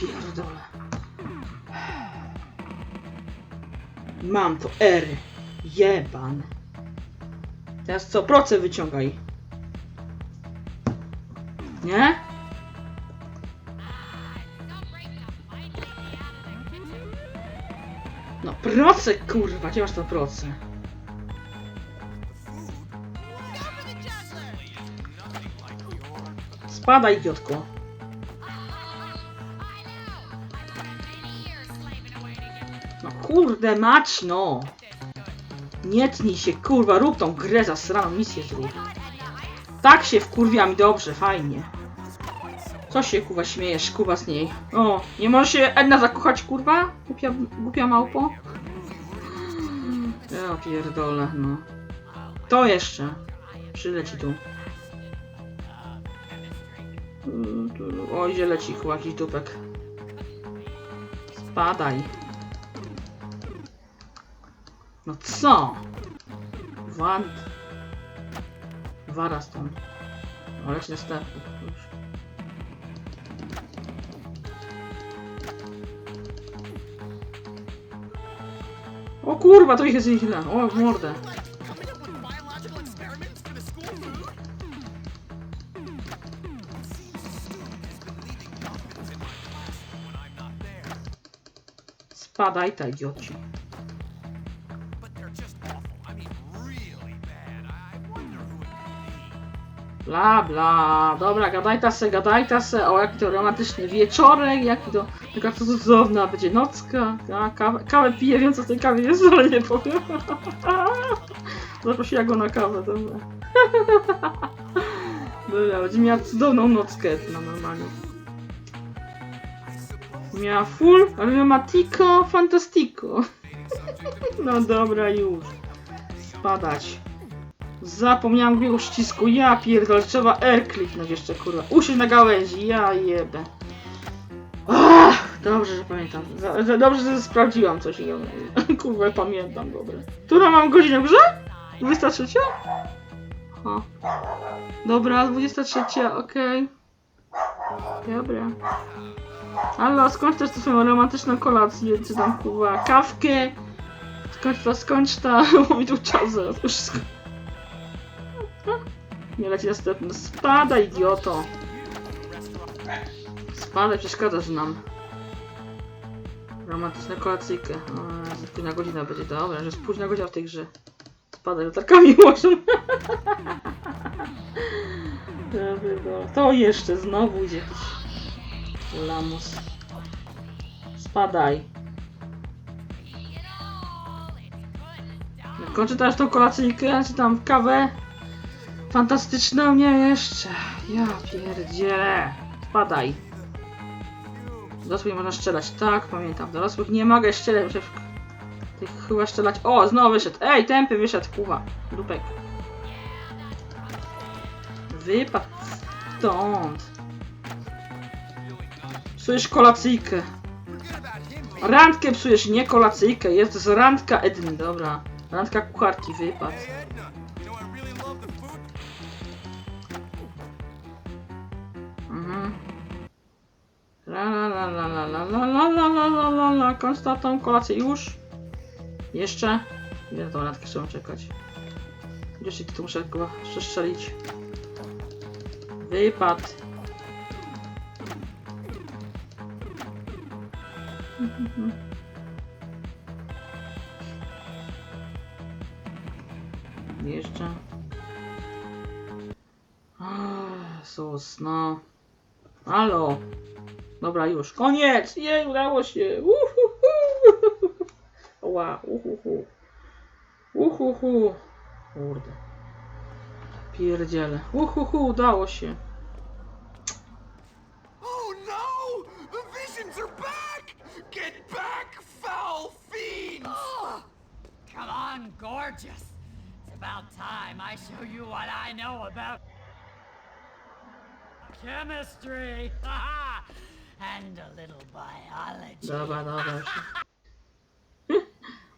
pierdolę. Mam to R. Jeban. Teraz co? Proce wyciągaj. Nie? No proce kurwa, gdzie masz to proce? Spadaj idiotko. Kurde mać no. Nie tnij się kurwa, rób tą grę zasraną, misję zrób. Tak się wkurwia mi dobrze, fajnie. Co się kurwa śmiejesz, kurwa z niej? O, nie może się Edna zakochać kurwa? Głupia, głupia małpo? Ja pierdolę, no. To jeszcze. Przyleci tu. Oj, gdzie leci chyba jakiś dupek. Spadaj. No co? Wand. Wara stąd. O, leci następny. Już. O kurwa, to ich jest źle. O, w mordę. Spadaj, ta idioci. Bla, bla. Dobra, gadaj ta se, gadaj ta se. O, jaki to romantyczny wieczorek, jaki to... Jaka to cudowna będzie nocka. Ja kawę, kawę piję, wiem co w tej kawie jest, ale nie powiem. Zaprosiła go na kawę, dobra. Dobra, będzie miała cudowną nockę, no normalnie. Miała full aromatiko fantastico. No dobra, już. Spadać. Zapomniałam drugiego przycisku. Ja pierdolę, trzeba R kliknąć jeszcze, kurwa. Usiądź na gałęzi, ja jebę. Ach, dobrze, że pamiętam. Za, za, dobrze, że sprawdziłam coś. ja- Kurwa, pamiętam, dobra. Która mam godzinę w grze? 23? O. Dobra, 23, okej. Dobra. Halo, skończ też tę swoją romantyczną kolację, czy tam kurwa kawkę. Skończ to, skończ to, bo mi tu czas zaraz już sko- Nie leci następny. Spadaj, idioto. Spadaj, przeszkadzasz nam. Romantyczna kolacyjkę. O, Jezu, późna godzina będzie. Dobra, że jest późna godzina w tej grze. Spadaj, latarkami łożą. To jeszcze znowu idzie jakiś lamus. Spadaj. Kończę teraz tą kolacyjkę, czy tam kawę fantastyczną? Nie, jeszcze. Ja pierdzielę. Spadaj. Dorosłych można strzelać. Tak, pamiętam. Dorosłych nie mogę strzelać. Muszę. Tych chyba strzelać. O, znowu wyszedł. Ej, tępy wyszedł, kuwa. Dupek. Wypadł stąd. Psujesz kolacyjkę. Randkę psujesz, nie kolacyjkę. Jest jest randka Edny, dobra. Randka kucharki, wypad. La la la la la la la la la la la la la Kończ na tą kolację już. Jeszcze. Ile na tą randkę trzeba czekać? Gdzieś tu muszę go przestrzelić. Wypad. Jeszcze. Ah, Sus, no. Halo. Dobra, już. Koniec! Jej, udało się! Uhuhu. Ła, uhuhu. Uhuhu. Kurde. Pierdziele. Uhuhu, udało się. Oh no! The visions are back! Get back, foul fiends! Come on, gorgeous. It's about time I show you what I know about chemistry. and a little biology. Dobra, dobra.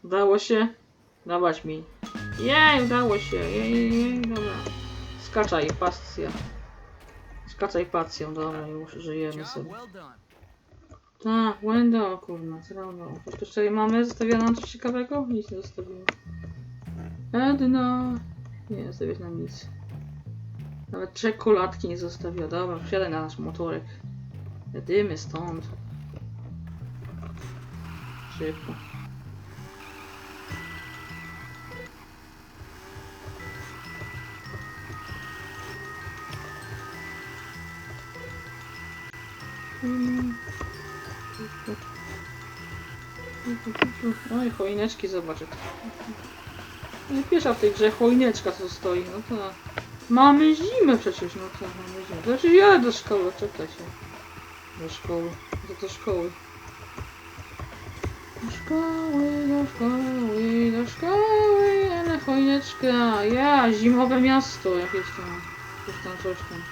Udało się. Dawać mi. Jej, udało się. Jej, jej, jej, dobra. Skaczaj, pasja. Skaczaj pacją, dobra, już żyjemy sobie. Tak, Wenda, o kurna, zrobił. To jeszcze mamy zostawione nam coś ciekawego? Nic nie zostawimy. Edna. Nie, zostawiać nam nic. Nawet czekoladki nie zostawiła. Dobra, wsiadaj na nasz motorek. Jedymy stąd. Szybko. Mm. Oj, choineczki, zobacz. jak- Nie pierwsza w tej grze choineczka co stoi, no to... Mamy zimę przecież, no to mamy zimę. Znaczy ja do szkoły, czekaj się. Do szkoły. Do, do szkoły. Do szkoły, do szkoły, do szkoły, ale choineczka. Ja, zimowe miasto jakieś tam. Coś tam, coś tam.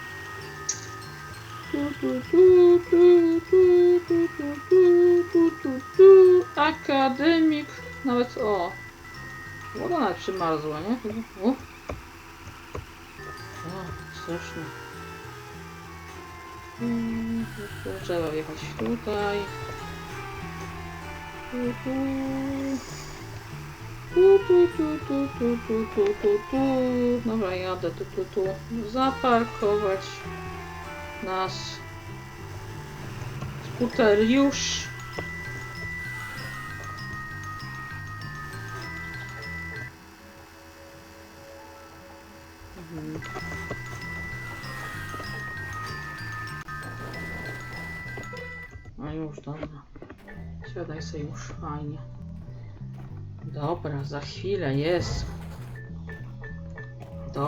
Akademik. Nawet o. Woda nawet przymarzła, nie? O. O, strasznie. Mm, tu Trzeba wjechać tutaj. Tu, tu. Tu, tu, tu, tu, tu, tu, tu. Dobra, jadę tu, tu, tu. Zaparkować nasz skuter już, dobra. Siadaj sobie już, fajnie. Dobra, za chwilę jest.